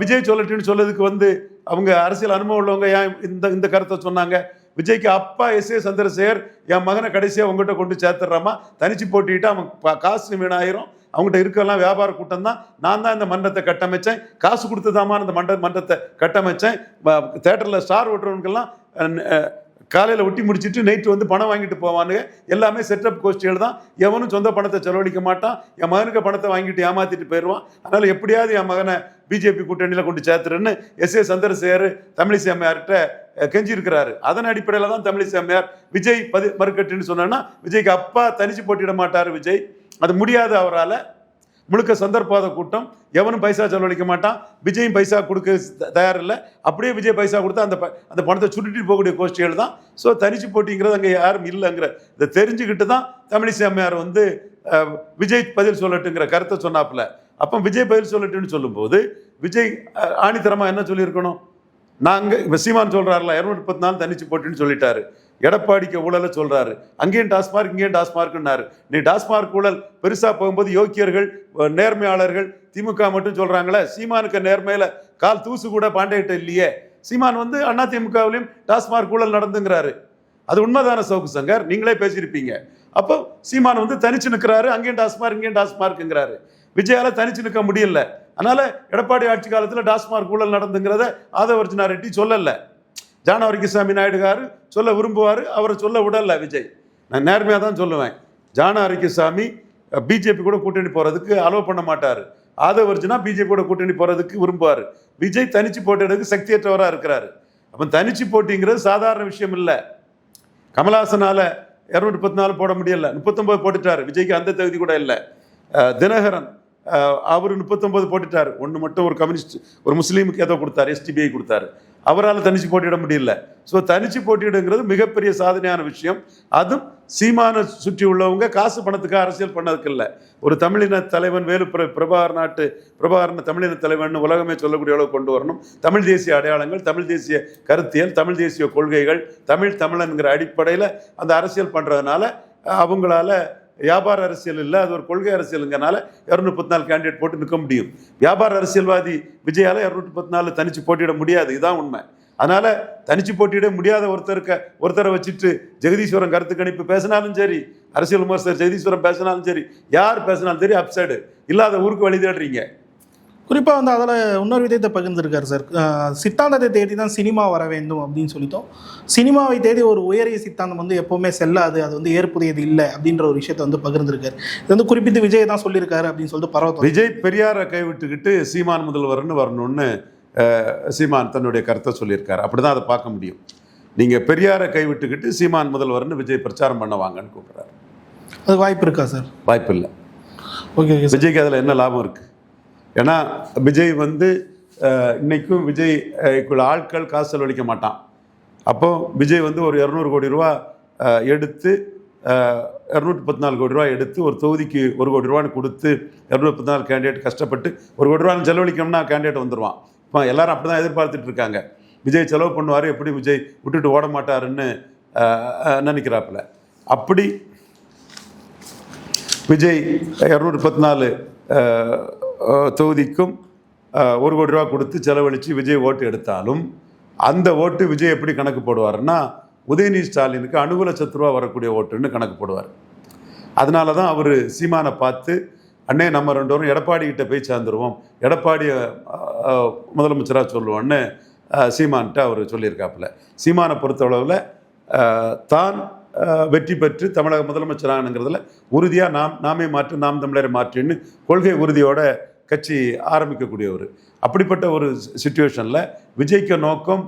விஜய் சொல்லட்டுன்னு சொல்லதுக்கு வந்து அவங்க அரசியல் அனுபவம் உள்ளவங்க ஏன் இந்த இந்த கருத்தை சொன்னாங்க? விஜய்க்கு அப்பா எஸ் ஏ சந்திரசேகர் என் மகனை கடைசியாக உங்ககிட்ட கொண்டு சேர்த்துடுறாமா? தனிச்சு போட்டிட்டு அவன் காசு வீணாயிரும். அவங்ககிட்ட இருக்கலாம் வியாபார கூட்டம் தான். நான் தான் இந்த மன்றத்தை கட்டமைச்சேன். காசு கொடுத்துதாமா இந்த மன்ற மன்றத்தை கட்டமைச்சேன். தேட்டரில் ஸ்டார் ஓட்டுறவனுக்கெல்லாம் காலையில் ஒட்டி முடிச்சிட்டு நைட்டு வந்து பணம் வாங்கிட்டு போவானுங்க. எல்லாமே செட்டப் கோஷ்டிகள் தான். எவனும் சொந்த பணத்தை செலவழிக்க மாட்டான். என் மகனுக்கு பணத்தை வாங்கிட்டு ஏமாத்திட்டு போயிடுவான். அதனால் எப்படியாவது என் மகனை பிஜேபி கூட்டணியில் கொண்டு சேர்த்துறேன்னு எஸ் ஏ சந்திரசேகர் தமிழிசை அம்மையார்கிட்ட கெஞ்சிருக்கிறாரு அதன் அடிப்படையில் தான் தமிழிசை அம்மையார் விஜய் பதி மறுக்கட்டுன்னு சொன்னேன்னா விஜய்க்கு அப்பா தனிச்சு போட்டிட மாட்டார் விஜய். அது முடியாது அவரால். முழுக்க சந்தர்ப்பாத கூட்டம். எவனும் பைசா செலவழிக்க மாட்டான். விஜயும் பைசா கொடுக்க த- தயார் இல்லை அப்படியே விஜய் பைசா கொடுத்தா அந்த ப- அந்த பணத்தை சுருட்டிட்டு போகக்கூடிய கோஷ்டிகள் தான். ஸோ தனிச்சு போட்டிங்கிறது அங்கே யாரும் இல்லைங்கிற இதை தெரிஞ்சுக்கிட்டு தான் தமிழிசை அம்மையார் வந்து விஜய் பதில் சொல்லட்டுங்கிற கருத்தை சொன்னாப்புல. அப்போ விஜய் பதில் சொல்லட்டுன்னு சொல்லும்போது விஜய் ஆணித்தரமாக ஆணித்தரமா என்ன சொல்லியிருக்கணும்? நாங்கள் இப்போ சீமான் சொல்கிறாருல இரநூத்தி முப்பத்தி நாலு தனிச்சு போட்டுன்னு சொல்லிட்டாரு. எடப்பாடிக்கு ஊழலை சொல்கிறாரு அங்கேயும் டாஸ்மார்க் இங்கேயும் டாஸ்மார்க்னாரு. நீ டாஸ்மார்க் ஊழல் பெருசாக போகும்போது யோக்கியர்கள் நேர்மையாளர்கள் திமுக மட்டும் சொல்கிறாங்களே சீமானுக்கு நேர்மையில் கால் தூசு கூட பாண்டியிட்ட இல்லையே. சீமான் வந்து அண்ணா திமுகவிலையும் டாஸ்மார்க் ஊழல் நடந்துங்கிறாரு. அது உண்மைதான சவுக்கு சங்கர்? நீங்களே பேசியிருப்பீங்க. அப்போ சீமான் வந்து தனிச்சு நிற்கிறாரு அங்கேயும் டாஸ்மார்க் இங்கேயும் டாஸ்மார்க்குங்கிறாரு விஜயால தனிச்சு நிற்க முடியல. அதனால எடப்பாடி ஆட்சி காலத்தில் டாஸ்மார்க் ஊழல் நடந்துங்கிறத ஆதவர்ஜனா ரெட்டி சொல்லலை. ஜானவரிகிசாமி நாயுடுகாரு சொல்ல விரும்புவார் அவரை சொல்ல விடல விஜய். நான் நேர்மையாக தான் சொல்லுவேன். ஜானவரிகிசாமி பிஜேபி கூட கூட்டணி போகிறதுக்கு அலோவ் பண்ண மாட்டார். ஆதவர்ஜுனா பிஜேபி கூட கூட்டணி போகிறதுக்கு விரும்புவார். விஜய் தனிச்சு போட்டியிடக்கு சக்தியற்றவராக இருக்கிறாரு. அப்போ தனிச்சு போட்டிங்கிறது சாதாரண விஷயம் இல்லை. கமலஹாசனால் இரநூத்தி முப்பத்தி நாலு போட முடியல. முப்பத்தொம்போது போட்டுட்டார். விஜய்க்கு அந்த தகுதி கூட இல்லை. தினகரன் அவர் முப்பத்தொம்போது போட்டுட்டார். ஒன்று மட்டும் ஒரு கம்யூனிஸ்ட் ஒரு முஸ்லீமுக்கு ஏதோ கொடுத்தாரு எஸ்டிபிஐ கொடுத்தாரு. அவரால் தனிச்சு போட்டியிட முடியல. ஸோ தனிச்சு போட்டியிடுங்கிறது மிகப்பெரிய சாதனையான விஷயம். அதுவும் சீமான சுற்றி உள்ளவங்க காசு பணத்துக்கு அரசியல் பண்ணதுக்கு இல்லை ஒரு தமிழின தலைவன் வேலு பிர பிரபாகர் நாட்டு பிரபாகரன் தமிழின தலைவன் உலகமே சொல்லக்கூடிய அளவு கொண்டு வரணும். தமிழ் தேசிய அடையாளங்கள் தமிழ் தேசிய கருத்தியல் தமிழ் தேசிய கொள்கைகள் தமிழ் தமிழன்கிற அடிப்படையில் அந்த அரசியல் பண்ணுறதுனால அவங்களால வியாபார அரசியல் இல்லை அது ஒரு கொள்கை அரசியலுங்கனால இரநூத்தி முப்பத்தி நாலு கேண்டிடேட் போட்டு நிற்க முடியும். வியாபார அரசியல்வாதி விஜயால இரநூத்தி பத்து நாலு தனிச்சு போட்டியிட முடியாது இதுதான் உண்மை. அதனால தனிச்சு போட்டியிட முடியாத ஒருத்தருக்க ஒருத்தரை வச்சுட்டு ஜெகதீஸ்வரன் கருத்து கணிப்பு பேசினாலும் சரி அரசியல் விமர்சகர் ஜெகதீஸ்வரன் பேசினாலும் சரி யார் பேசினாலும் சரி அப்சைடு இல்லாத ஊருக்கு வழி தேடுறீங்க. குறிப்பாக வந்து அதில் இன்னொரு விதத்தை பகிர்ந்திருக்காரு சார். சித்தாந்தத்தை தேடி தான் சினிமா வர வேண்டும் அப்படின்னு சொல்லிட்டோம். சினிமாவை தேடி ஒரு உயரிய சித்தாந்தம் வந்து எப்போவுமே செல்லாது அது வந்து ஏற்புடையது இல்லை அப்படின்ற ஒரு விஷயத்தை வந்து பகிர்ந்திருக்காரு. இது வந்து குறிப்பிட்டு விஜய் தான் சொல்லியிருக்காரு அப்படின்னு சொல்லிட்டு பரவ விஜய் பெரியாரை கைவிட்டுக்கிட்டு சீமான் முதல்வர்னு வரணும்னு சீமான் தன்னுடைய கருத்தை சொல்லியிருக்காரு. அப்படிதான் அதை பார்க்க முடியும். நீங்க பெரியாரை கைவிட்டுக்கிட்டு சீமான் முதல்வர்னு விஜய் பிரச்சாரம் பண்ண வாங்கன்னு கூப்பிடுறாரு. அது வாய்ப்பு இருக்கா சார்? வாய்ப்பு இல்லை. ஓகே விஜய்க்கு அதில் என்ன லாபம் இருக்கு? ஏன்னா விஜய் வந்து இன்றைக்கும் விஜய்க்குள்ள விஜய் ஆட்கள் காசு செலவழிக்க மாட்டான். அப்போ விஜய் வந்து ஒரு இரநூறு கோடி ரூபா எடுத்து இரநூத்தி பத்து நாலு கோடி ரூபா எடுத்து ஒரு தொகுதிக்கு ஒரு கோடி ரூபான்னு கொடுத்து இரநூத்தி பத்து நாலு கேண்டிடேட் கஷ்டப்பட்டு ஒரு கோடி ரூபான்னு செலவழிக்கணும்னா கேண்டிடேட் வந்துடுவான் இப்போ எல்லாரும் அப்படி தான் எதிர்பார்த்துட்டு இருக்காங்க. விஜய் செலவு பண்ணுவார் எப்படி விஜய் விட்டுட்டு ஓட மாட்டாருன்னு நினைக்கிறாப்புல. அப்படி விஜய் இரநூத்தி பத்து நாலு தொகுதிக்கும் ஒரு கோடி ரூபா கொடுத்து செலவழித்து விஜய் ஓட்டு எடுத்தாலும் அந்த ஓட்டு விஜய் எப்படி கணக்கு போடுவாருன்னா உதயநிதி ஸ்டாலினுக்கு அனுகூல சத்துருவா வரக்கூடிய ஓட்டுன்னு கணக்கு போடுவார். அதனால தான் அவர் சீமானை பார்த்து அண்ணே நம்ம ரெண்டு பேரும் எடப்பாடி கிட்ட போய் சேர்ந்துருவோம். எடப்பாடியை முதலமைச்சராக சொல்லுவோன்னு அஹ், சீமான்ட்ட அவர் சொல்லியிருக்காப்புல. சீமானை பொறுத்தளவில் தான் வெற்றி பெற்று தமிழக முதலமைச்சராகணுங்கிறதுல உறுதியாக நாம் நாமே மாற்று நாம் தமிழரை மாற்றின்னு கொள்கை உறுதியோட கட்சி ஆரம்பிக்கக்கூடியவர். அப்படிப்பட்ட ஒரு சுச்சுவேஷனில் விஜய்க்கு நோக்கம்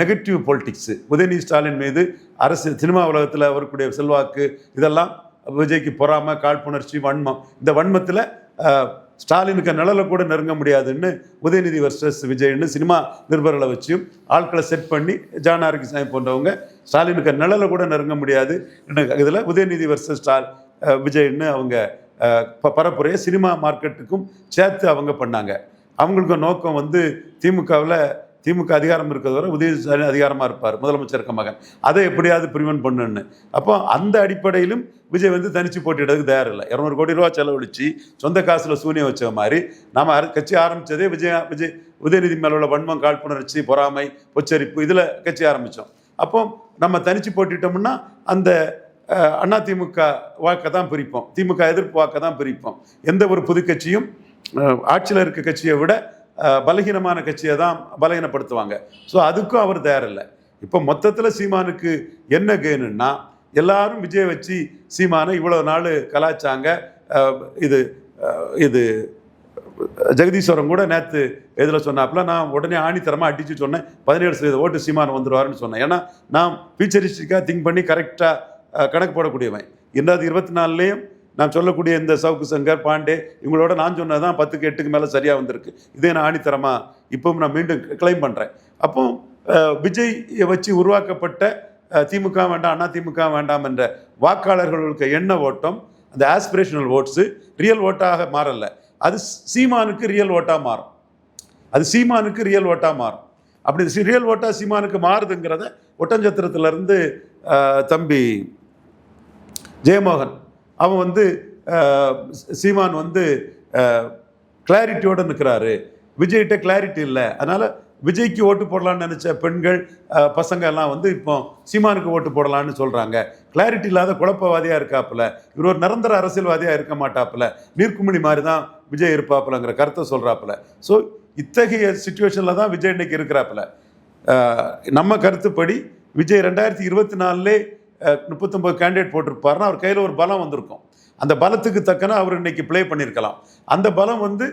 நெகட்டிவ் பொலிட்டிக்ஸு உதயநிதி ஸ்டாலின் மீது அரசு சினிமா உலகத்தில் வரக்கூடிய செல்வாக்கு இதெல்லாம் விஜய்க்கு பொறாமை காழ்ப்புணர்ச்சி வன்மம். இந்த வன்மத்தில் ஸ்டாலினுக்கு நிழலை கூட நெருங்க முடியாதுன்னு உதயநிதி வர்சஸ் விஜய்னு சினிமா நிருபர்களை வச்சும் ஆட்களை செட் பண்ணி ஜான் சாமி போன்றவங்க ஸ்டாலினுக்கு நிழலை கூட நெருங்க முடியாது. இதில் உதயநிதி வர்சஸ் ஸ்டால் விஜய்னு அவங்க பரப்புரையை சினிமா மார்க்கெட்டுக்கும் சேர்த்து அவங்க பண்ணாங்க. அவங்களுக்கு நோக்கம் வந்து திமுகவில் திமுக அதிகாரம் இருக்கிறதோட வரை உதயநிதி அதிகாரமாக இருப்பார் முதலமைச்சர் மகன். அதை எப்படியாவது பிரிவன் பண்ணுன்னு. அப்போ அந்த அடிப்படையிலும் விஜய் வந்து தனிச்சு போட்டிடுறதுக்கு தயார் இல்லை. இரநூறு கோடி ரூபா செலவழித்து சொந்த காசில் சூனியம் வச்ச மாதிரி நாம் கட்சி ஆரம்பிச்சதே விஜய் விஜய் உதயநிதி மேலே உள்ள வன்மம் காழ்ப்புணர்ச்சி பொறாமை பொச்சரிப்பு இதில் கட்சி ஆரம்பித்தோம் அப்போ நம்ம தனிச்சு போட்டிட்டோம்னா அந்த அண்ணா திமுக வாக்கை தான் பிரிப்போம். திமுக எதிர்ப்பு வாக்கை தான் பிரிப்போம். எந்த ஒரு புது கட்சியும் ஆட்சியில் இருக்க கட்சியை விட பலகீனமான கட்சியை தான் பலகீனப்படுத்துவாங்க. ஸோ அதுக்கும் அவர் தயாரில்லை. இப்போ மொத்தத்தில் சீமானுக்கு என்ன கெயினுன்னா எல்லாரும் விஜய் வச்சு சீமானை இவ்வளோ நாள் கலாச்சாங்க. இது இது ஜெகதீஸ்வரன் கூட நேற்று எதில் சொன்னாப்புல நான் உடனே ஆணித்தரமாக அடித்து சொன்னேன். பதினேழு சதவீத ஓட்டு சீமான் வந்துடுவாருன்னு சொன்னேன். ஏன்னா நான் ஃபியூச்சரிஸ்டிக்காக திங்க் பண்ணி கரெக்டாக கணக்கு போடக்கூடியவன். இரண்டாவது இருபத்தி நாலுலேயும் நான் சொல்லக்கூடிய இந்த சவுக்கு சங்கர் பாண்டே இவங்களோட நான் சொன்னது தான் பத்துக்கு எட்டுக்கு மேலே சரியாக வந்திருக்கு. இதே நான் ஆணித்தரமாக இப்பவும் நான் மீண்டும் கிளைம் பண்ணுறேன் அப்போ விஜய்யை விஜய் வச்சு உருவாக்கப்பட்ட திமுக வேண்டாம் அண்ணா திமுக வேண்டாம் என்ற வாக்காளர்களுக்கு எண்ண ஓட்டம்? அந்த ஆஸ்பிரேஷனல் ஓட்ஸு ரியல் ஓட்டாக மாறலை. அது சீமானுக்கு ரியல் ஓட்டாக மாறும். அது சீமானுக்கு ரியல் ஓட்டாக மாறும். அப்படி ரியல் ஓட்டாக சீமானுக்கு மாறுதுங்கிறத ஒட்டஞ்சத்திரத்திலேருந்து தம்பி ஜெயமோகன். அவன் வந்து சீமான் வந்து கிளாரிட்டியோடு நிற்கிறாரு விஜய்கிட்ட கிளாரிட்டி இல்லை. அதனால் விஜய்க்கு ஓட்டு போடலான்னு நினச்ச பெண்கள் பசங்க எல்லாம் வந்து இப்போ சீமானுக்கு ஓட்டு போடலான்னு சொல்கிறாங்க கிளாரிட்டி இல்லாத குழப்பவாதியாக இருக்காப்புல. இவர் ஒரு நிரந்தர அரசியல்வாதியாக இருக்க மாட்டாப்புல. நீர்க்குமிழி மாதிரி தான் விஜய் இருப்பாப்புலங்கிற கருத்தை சொல்கிறாப்புல ஸோ இத்தகைய சுச்சுவேஷனில் தான் விஜய் இன்னைக்கு இருக்கிறாப்புல. நம்ம கருத்துப்படி விஜய் ரெண்டாயிரத்தி இருபத்தி நாலுலே முப்பத்தொம்பது கேண்டிடேட் போட்டிருப்பாருன்னா அவர் கையில் ஒரு பலம் வந்திருக்கும். அந்த பலத்துக்கு தக்கன அவர் இன்னைக்கு ப்ளே பண்ணியிருக்கலாம். அந்த பலம் வந்து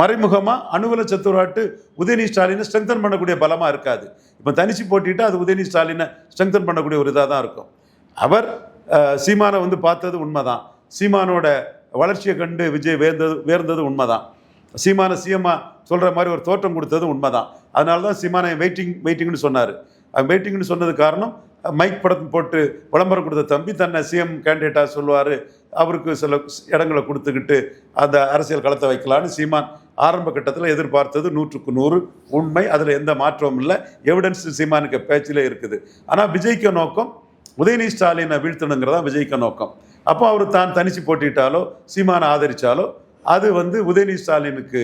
மறைமுகமாக மறைமுகமா சத்துராட்டு உதயநிதி ஸ்டாலினை ஸ்ட்ரெங்தன் பண்ணக்கூடிய பலமாக இருக்காது. இப்போ தனிச்சு போட்டிட்டு அது உதயநிதி ஸ்டாலினை ஸ்ட்ரெங்தன் பண்ணக்கூடிய ஒரு இதாக தான் இருக்கும். அவர் சீமானை வந்து பார்த்தது உண்மைதான். சீமானோட வளர்ச்சியை கண்டு விஜய் வேர்ந்தது வேர்ந்தது உண்மைதான். சீமான சிஎம்மா சொல்கிற மாதிரி ஒரு தோற்றம் கொடுத்தது உண்மைதான். அதனால தான் சீமானை வெயிட்டிங் வெயிட்டிங்னு சொன்னார். வெயிட்டிங்னு சொன்னது காரணம் மைக் படம் போட்டு விளம்பரம் கொடுத்த தம்பி தன்னை சிஎம் கேண்டிடேட்டாக சொல்லுவார். அவருக்கு சில இடங்களை கொடுத்துக்கிட்டு அந்த அரசியல் களத்தை வைக்கலான்னு சீமான் ஆரம்ப கட்டத்தில் எதிர்பார்த்தது நூற்றுக்கு நூறு. உண்மை. அதில் எந்த மாற்றமும் இல்லை. எவிடன்ஸ் சீமானுக்கு பேச்சிலே இருக்குது. ஆனால் விஜய்க்கு நோக்கம் உதயநிதி ஸ்டாலினை வீழ்த்தணுங்கிறதா விஜய்க்கு நோக்கம். அப்போ அவர் தான் தனிச்சு போட்டிட்டாலோ சீமானை ஆதரித்தாலோ அது வந்து உதயநிதி ஸ்டாலினுக்கு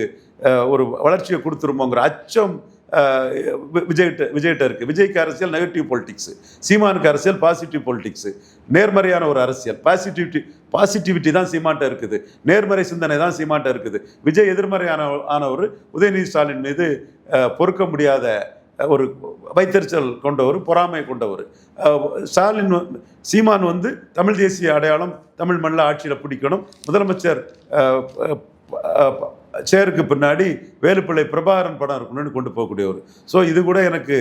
ஒரு வளர்ச்சியை கொடுத்துருமோங்கிற அச்சம் விஜய்கிட்ட விஜய்கிட்ட இருக்குது விஜய்க்கு அரசியல் நெகட்டிவ் பொலிட்டிக்ஸு சீமானுக்கு அரசியல் பாசிட்டிவ் பொலிட்டிக்ஸு நேர்மறையான ஒரு அரசியல். பாசிட்டிவிட்டி பாசிட்டிவிட்டி தான் சீமான்ட்ட இருக்குது. நேர்மறை சிந்தனை தான் சீமான்ட்ட இருக்குது. விஜய் எதிர்மறையான ஆனவர் உதயநிதி ஸ்டாலின் மீது பொறுக்க முடியாத ஒரு வைத்தறிச்சல் கொண்டவர் பொறாமை கொண்டவர் ஸ்டாலின் சீமான் வந்து தமிழ் தேசிய அடையாளம் தமிழ் மண்ணில் ஆட்சியில் பிடிக்கணும். முதலமைச்சர் சேருக்கு பின்னாடி வேலுப்பிள்ளை பிரபாகரன் படம் இருக்கணும்னு கொண்டு போகக்கூடியவர். ஸோ இது கூட எனக்கு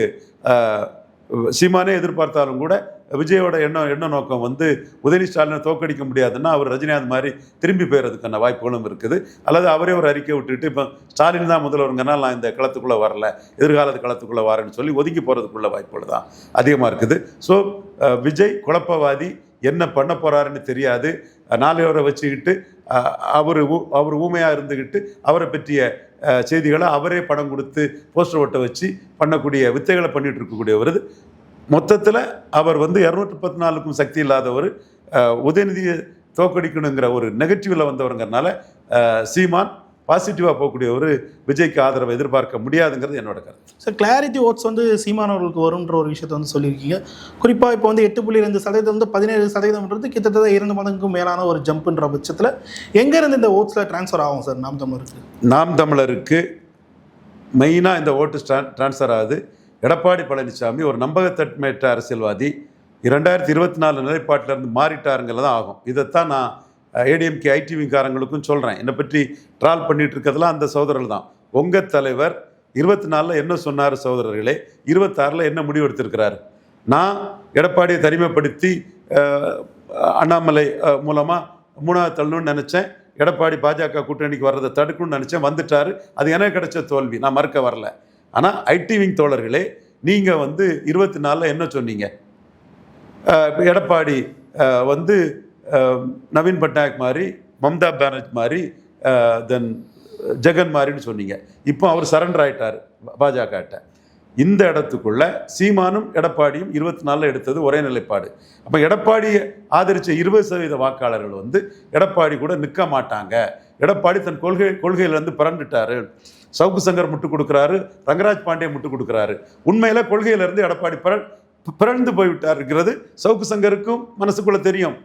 சீமானே எதிர்பார்த்தாலும் கூட விஜயோட எண்ணம் எண்ண நோக்கம் வந்து உதயநிதி ஸ்டாலினை தோக்கடிக்க முடியாதுன்னா அவர் ரஜினிகாந்த் மாதிரி திரும்பி போயிறதுக்கான வாய்ப்புகளும் இருக்குது. அல்லது அவரே ஒரு அறிக்கை விட்டுட்டு இப்போ ஸ்டாலின் தான் முதல்வருங்கனால நான் இந்த களத்துக்குள்ளே வரல எதிர்காலத்து களத்துக்குள்ளே வரேன்னு சொல்லி ஒதுங்கி போகிறதுக்குள்ள வாய்ப்புகள் தான் அதிகமாக இருக்குது. ஸோ விஜய் குழப்பவாதி என்ன பண்ண போகிறாருன்னு தெரியாது. நாளையோரை வச்சுக்கிட்டு அவர் அவர் ஊமையாக இருந்துக்கிட்டு அவரை பற்றிய செய்திகளை அவரே படம் கொடுத்து போஸ்டர் ஓட்ட வச்சு பண்ணக்கூடிய வித்தைகளை பண்ணிகிட்டு இருக்கக்கூடியவர் மொத்தத்தில் அவர் வந்து இரநூற்றி பத்து நாலுக்கும் சக்தி இல்லாதவர். உதயநிதியை தோக்கடிக்கணுங்கிற ஒரு நெகட்டிவில் வந்தவருங்கிறனால சீமான் பாசிட்டிவாக போகக்கூடியவர் விஜய்க்கு ஆதரவை எதிர்பார்க்க முடியாதுங்கிறது என்னோட கருத்து. சார் கிளாரிட்டி ஓட்ஸ் வந்து சீமானவர்களுக்கு வரும்ன்ற ஒரு விஷயத்தை வந்து சொல்லியிருக்கீங்க. குறிப்பாக இப்போ வந்து எட்டு புள்ளி ரெண்டு சதவீதம் வந்து பதினேழு சதவீதம்ன்றது கிட்டத்தட்ட இரண்டு மடங்குக்கும் மேலான ஒரு ஜம்ப்ன்ற பட்சத்தில் எங்கேருந்து இந்த ஓட்ஸில் ட்ரான்ஸ்ஃபர் ஆகும் சார் நாம் தமிழருக்கு. நாம் தமிழருக்கு மெயினாக இந்த ஓட்டு ட்ரான்ஸ்ஃபர் ஆகுது. எடப்பாடி பழனிசாமி ஒரு நம்பகத்தன்மையற்ற அரசியல்வாதி இரண்டாயிரத்தி இருபத்தி நாலு நிலைப்பாட்டிலேருந்து மாறிட்டாருங்கிறது தான் ஆகும். இதைத்தான் நான் ஏடிஎம்கே ஐடிவிங்காரங்களுக்கும் சொல்கிறேன் என்னை பற்றி ட்ரால் பண்ணிட்டு இருக்கிறதுலாம் அந்த சகோதரர்கள் தான். உங்கள் தலைவர் இருபத்தி நாலில் என்ன சொன்னார் சகோதரர்களே? இருபத்தாறில் என்ன முடிவு எடுத்திருக்கிறார்? நான் எடப்பாடியை தனிமைப்படுத்தி அண்ணாமலை மூலமாக மூணாவது தள்ளணும்னு நினச்சேன். எடப்பாடி பாஜக கூட்டணிக்கு வர்றதை தடுக்கணும்னு நினச்சேன். வந்துட்டார். அது எனக்கு கிடைச்ச தோல்வி. நான் மறுக்க வரல. ஆனால் ஐடி விங் தோழர்களே நீங்கள் வந்து இருபத்தி நாலில் என்ன சொன்னீங்க? எடப்பாடி வந்து நவீன் பட்நாயக் மாதிரி மம்தா பானர்ஜி மாதிரி தென் ஜெகன் மாதிரின்னு சொன்னீங்க. இப்போ அவர் சரண்டர் ஆயிட்டார் பாஜகட்ட. இந்த இடத்துக்குள்ள சீமானும் எடப்பாடியும் இருபத்தி நாலில் எடுத்தது ஒரே நிலைப்பாடு. அப்போ எடப்பாடியை ஆதரித்த இருபது சதவீத வாக்காளர்கள் வந்து எடப்பாடி கூட நிற்க மாட்டாங்க. எடப்பாடி தன் கொள்கை கொள்கையிலேருந்து பிறண்டுட்டாரு சவுக்கு சங்கர் முட்டு கொடுக்குறாரு ரங்கராஜ் பாண்டே முட்டு கொடுக்குறாரு. உண்மையில் கொள்கையிலேருந்து எடப்பாடி பிற பிறந்து போய்விட்டாருங்கிறது சவுக்கு சங்கருக்கும் மனசுக்குள்ளே தெரியும்.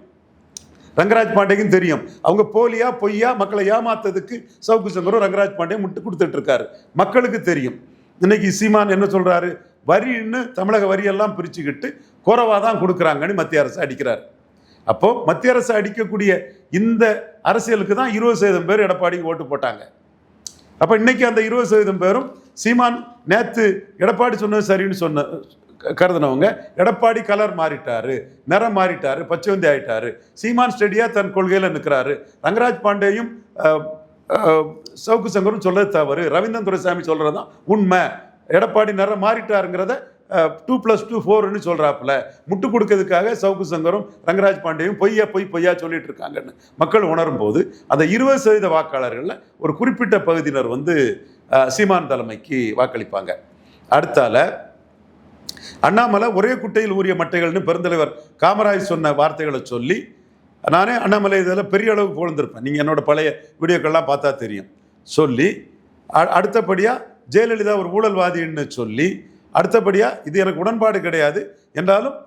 ரங்கராஜ் பாண்டேக்கும் தெரியும். அவங்க போலியா பொய்யா மக்களை ஏமாத்ததுக்கு சவுக்கு சங்கரும் ரங்கராஜ் பாண்டே முட்டு கொடுத்துட்டு இருக்காரு. மக்களுக்கு தெரியும். இன்னைக்கு சீமான் என்ன சொல்றாரு? வரின்னு தமிழக வரியெல்லாம் பிரிச்சுக்கிட்டு குறவாக தான் கொடுக்குறாங்கன்னு மத்திய அரசு அடிக்கிறார். அப்போ மத்திய அரசு அடிக்கக்கூடிய இந்த அரசியலுக்கு தான் இருபது சதவீதம் பேர் எடப்பாடிக்கு ஓட்டு போட்டாங்க. அப்போ இன்னைக்கு அந்த இருபது சதவீதம் பேரும் சீமான் நேற்று எடப்பாடி சொன்னது சரின்னு சொன்ன கருதினவங்க எடப்பாடி கலர் மாறிட்டாரு நிறம் மாறிட்டாரு பச்சைவந்தி ஆயிட்டாரு. சீமான் ஸ்டெடியா தன் கொள்கையில் நிற்கிறாரு ரங்கராஜ் பாண்டேயும் சவுக்கு சங்கரும் சொல்றது தவறு. ரவீந்திரன் துரைசாமி சொல்றது தான் உண்மை. எடப்பாடி நிறம் மாறிட்டாருங்கிறத டூ ப்ளஸ் டூ ஃபோர்னு சொல்கிறாப்புல முட்டு கொடுக்கறதுக்காக சவுக்கு சங்கரும் ரங்கராஜ் பாண்டேயும் பொய்யா பொய் பொய்யா சொல்லிட்டு இருக்காங்கன்னு மக்கள் உணரும் போது அந்த இருபது சதவீத வாக்காளர்களில் ஒரு குறிப்பிட்ட பகுதியினர் வந்து சீமான் தலைமைக்கு வாக்களிப்பாங்க. அடுத்தால அண்ணாமலை ஒரே குட்டையில் ஊறிய மட்டைகள்னு பெருந்தலைவர் காமராஜ் சொன்ன வார்த்தைகளை சொல்லி நானே அண்ணாமலை இதெல்லாம் பெரிய அளவுக்கு புகழ்ந்திருப்பேன். நீங்கள் என்னோட பழைய வீடியோக்கள்லாம் பார்த்தா தெரியும். சொல்லி அடுத்தபடியாக ஜெயலலிதா ஒரு ஊழல்வாதின்னு சொல்லி அடுத்தபடியாக இது எனக்கு உடன்பாடு கிடையாது. என்றாலும்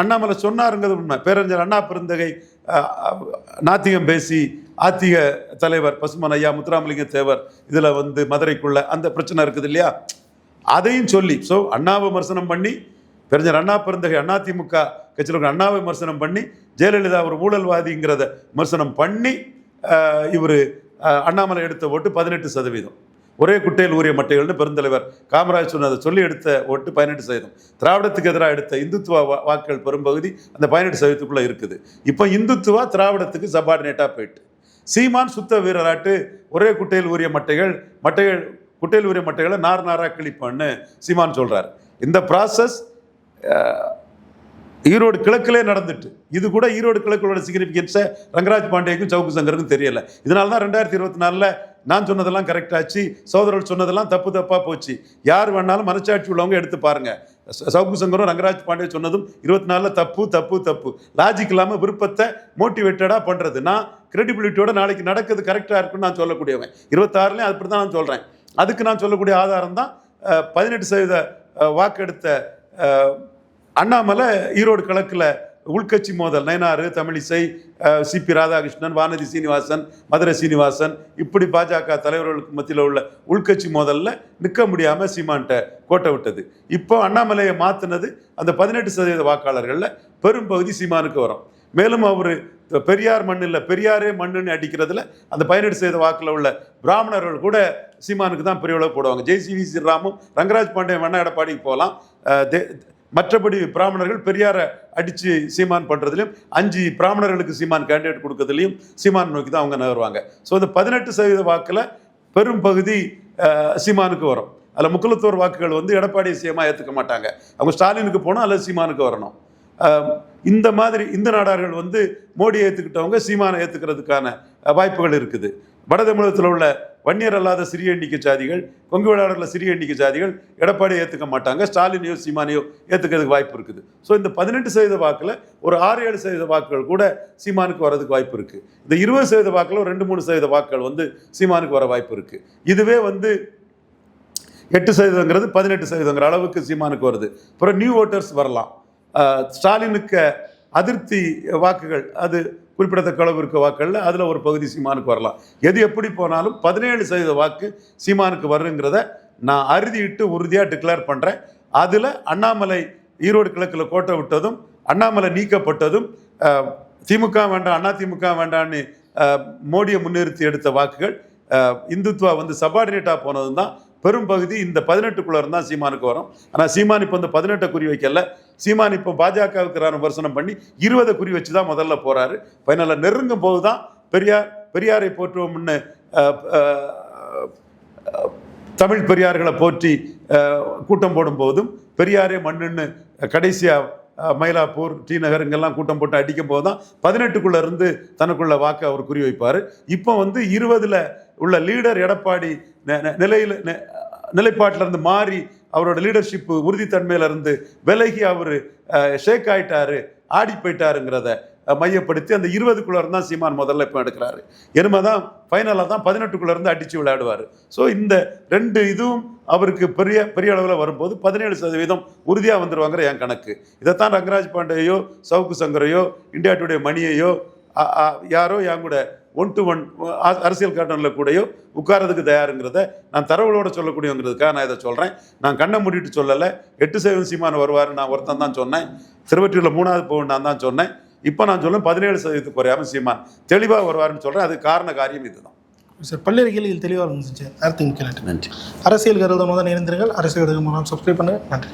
அண்ணாமலை சொன்னாருங்கிறது உண்மை. பேரறிஞர் அண்ணா பெருந்தகை நாத்திகம் பேசி ஆத்திக தலைவர் பசுமன் ஐயா முத்துராமலிங்க தேவர் இதில் வந்து மதுரைக்குள்ள அந்த பிரச்சனை இருக்குது இல்லையா? அதையும் சொல்லி ஸோ அண்ணா விமர்சனம் பண்ணி பெருஞ்சர் அண்ணா பெருந்தகை அதிமுக கட்சியில் இருக்கிற அண்ணா விமர்சனம் பண்ணி ஜெயலலிதா ஒரு ஊழல்வாதிங்கிறத விமர்சனம் பண்ணி இவர் அண்ணாமலை எடுத்த ஓட்டு பதினெட்டு சதவீதம். ஒரே குட்டையில் ஊரிய மட்டைகள்னு பெருந்தலைவர் காமராஜ் சொன்னதை சொல்லி எடுத்த ஓட்டு பதினெட்டு சதவீதம். திராவிடத்துக்கு எதிராக எடுத்த இந்துத்துவ வாக்குகள் பெரும்பகுதி அந்த பதினெட்டு சதவீதத்துக்குள்ளே இருக்குது. இப்போ இந்துத்துவா திராவிடத்துக்கு சபார்டினேட்டாக போயிட்டு. சீமான் சுத்த வீரராட்டு ஒரே குட்டையில் ஊரிய மட்டைகள் மட்டைகள் குட்டையில் உரிய மட்டைகளை நார் நாராக கிழிப்பான்னு சீமான் சொல்கிறார் இந்த ப்ராசஸ் ஈரோடு கிழக்கிலே நடந்துட்டு இது கூட ஈரோடு கிழக்கோட சிக்னிஃபிகன்ஸை ரங்கராஜ் பாண்டேக்கும் சவுக்கு சங்கருக்கும் தெரியல. இதனால தான் ரெண்டாயிரத்தி இருபத்தி நாலில் நான் சொன்னதெல்லாம் கரெக்டாச்சு சோதரர்கள் சொன்னதெல்லாம் தப்பு தப்பாக போச்சு. யார் வேணாலும் மனச்சாட்சி உள்ளவங்க எடுத்து பாருங்கள் சவுக்கு சங்கரும் ரங்கராஜ் பாண்டே சொன்னதும் இருபத்தி நாலில் தப்பு தப்பு தப்பு. லாஜிக் இல்லாமல் விருப்பத்தை மோட்டிவேட்டடாக பண்ணுறது நான் கிரெடிபிலிட்டியோட நாளைக்கு நடக்குது கரெக்டாக இருக்குன்னு நான் சொல்லக்கூடியவன். இருபத்தாறுலேயும் அப்படி தான் நான் சொல்கிறேன் அதுக்கு நான் சொல்லக்கூடிய ஆதாரம் தான் பதினெட்டு சதவீத வாக்கெடுத்த அண்ணாமலை ஈரோடு கிழக்கில் உள்கட்சி மோதல். நயனாறு தமிழிசை சிபி ராதாகிருஷ்ணன் வானதி சீனிவாசன் மதுரை சீனிவாசன் இப்படி பாஜக தலைவர்களுக்கு மத்தியில் உள்ள உள்கட்சி மோதலில் நிற்க முடியாமல் சீமான்ட்ட கோட்டை விட்டது. இப்போ அண்ணாமலையை மாற்றினது அந்த பதினெட்டு சதவீத வாக்காளர்களில் பெரும்பகுதி சீமானுக்கு வரும். மேலும் அவர் பெரியார் மண்ணில் பெரியாரே மண்ணுன்னு அடிக்கிறதுல அந்த பதினெட்டு சதவீத வாக்கில் உள்ள பிராமணர்கள் கூட சீமானுக்கு தான் பெரிய அளவு போடுவாங்க. ஜெய் சி வி ஸ்ரீராமும் ரங்கராஜ் பாண்டியன் வண்ண எடப்பாடிக்கு போகலாம். தே- மற்றபடி பிராமணர்கள் பெரியாரை அடித்து சீமான் பண்ணுறதுலையும் அஞ்சு பிராமணர்களுக்கு சீமான் கேண்டிடேட் கொடுக்கறதுலையும் சீமான் நோக்கி தான் அவங்க நகருவாங்க. ஸோ இந்த பதினெட்டு சதவீத வாக்கில் பெரும் பகுதி சீமானுக்கு வரும். அதில் முக்குலத்தோர் வாக்குகள் வந்து எடப்பாடி சீமா ஏற்றுக்க மாட்டாங்க. அவங்க ஸ்டாலினுக்கு போனால் அல்லது சீமானுக்கு வரணும். இந்த மாதிரி இந்த நாடார்கள் வந்து மோடியை ஏற்றுக்கிட்டவங்க சீமானை ஏற்றுக்கிறதுக்கான வாய்ப்புகள் இருக்குது. வட தமிழகத்தில் உள்ள வன்னியர் அல்லாத சிறிய எண்ணிக்கை சாதிகள் கொங்கு வேளாளரில் சிறிய எண்ணிக்கை சாதிகள் எடப்பாடியை ஏற்றுக்க மாட்டாங்க ஸ்டாலினையோ சீமானையோ ஏற்றுக்கிறதுக்கு வாய்ப்பு இருக்குது. ஸோ இந்த பதினெட்டு சதவீத வாக்கில் ஒரு ஆறு ஏழு சதவீத வாக்குகள் கூட சீமானுக்கு வரதுக்கு வாய்ப்பு இருக்குது இந்த இருபது சதவீத வாக்கில் ஒரு ரெண்டு மூணு சதவீத வாக்குகள் வந்து சீமானுக்கு வர வாய்ப்பு இருக்குது இதுவே வந்து எட்டு சதவீதங்கிறது பதினெட்டு சதவீதங்கிற அளவுக்கு சீமானுக்கு வருது. அப்புறம் நியூ ஓட்டர்ஸ் வரலாம். ஸ்டாலினுக்கு அதிருப்தி வாக்குகள் அது குறிப்பிடத்தக்க அளவு இருக்க வாக்குகளில் அதில் ஒரு பகுதி சீமானுக்கு வரலாம். எது எப்படி போனாலும் பதினேழு சதவீத வாக்கு சீமானுக்கு வருங்கிறத நான் அறுதியிட்டு உறுதியாக டிக்ளேர் பண்ணுறேன் அதில் அண்ணாமலை ஈரோடு கிழக்கில் கோட்டை விட்டதும் அண்ணாமலை நீக்கப்பட்டதும் திமுக வேண்டாம் அண்ணா திமுக வேண்டான்னு மோடியை முன்னிறுத்தி எடுத்த வாக்குகள் இந்துத்வா இந்துத்துவா வந்து சபார்டினேட்டாக போனதும் தான் பெரும்பகுதி இந்த பதினெட்டுக்குள்ள இருந்தால் சீமானுக்கு வரும். ஆனால் சீமான் இப்போ இந்த பதினெட்டை குறி வைக்கல. சீமான் இப்போ பாஜகவுக்கு விமர்சனம் பண்ணி இருபதை குறி வச்சு தான் முதல்ல போகிறாரு ஃபைனலில் நெருங்கும் போது தான் பெரியார் பெரியாரை போற்றுவோம்னு தமிழ் பெரியார்களை போற்றி கூட்டம் போடும் போதும் பெரியாரே மண்ணுன்னு கடைசியாக மயிலாப்பூர் டி நகர் இங்கெல்லாம் கூட்டம் போட்டு அடிக்கும் போது தான் பதினெட்டுக்குள்ளே இருந்து தனக்குள்ள வாக்கு அவர் குறி வைப்பார். இப்போ வந்து இருபதில் உள்ள லீடர் எடப்பாடி நெ- நெ- நெ- இருந்து மாறி அவரோட லீடர்ஷிப்பு உறுதித்தன்மையிலேருந்து விலகி அவர் ஷேக் ஆயிட்டாரு ஆடி போயிட்டாருங்கிறத மையப்படுத்தி அந்த இருபதுக்குள்ள இருந்தால் சீமான் முதல்ல இப்போ எடுக்கிறாரு. எருமை தான் ஃபைனலாக தான் பதினெட்டுக்குள்ள இருந்து அடித்து விளையாடுவார். ஸோ இந்த ரெண்டு இதுவும் அவருக்கு பெரிய பெரிய அளவில் வரும்போது பதினேழு சதவீதம் உறுதியாக வந்துடுவாங்கிற என் கணக்கு. இதைத்தான் ரங்கராஜ் பாண்டேயோ சவுக்கு சங்கரையோ இந்தியா டுடே மணியையோ யாரோ என் கூட ஒன் டு ஒன் அரசியல் காட்டனில் கூடயோ உட்காரதுக்கு தயாருங்கிறத நான் தரவுகளோட சொல்லக்கூடியங்கிறதுக்காக நான் இதை சொல்கிறேன் நான் கண்ணை மூடிட்டு சொல்லலை. எட்டு சதவீதம் சீமான வருவார் நான் ஒருத்தன் தான் சொன்னேன். திருவற்றியில் மூணாவது போகணும் நான் தான் சொன்னேன். இப்போ நான் சொல்ல பதினேழு சதவீதத்துக்கு குறையாம சீமான் தெளிவாக வருவாருன்னு சொல்கிறேன் அது காரண காரியம் இதுதான். சார் பல்வேறு கேள்விகள் தெளிவாக இருந்துச்சு கேட்டு நன்றி. அரசியல் கருதமாக தான் இணைந்திருங்கள். அரசியல் கருதமாக சப்ஸ்கிரைப் பண்ணுங்கள். நன்றி.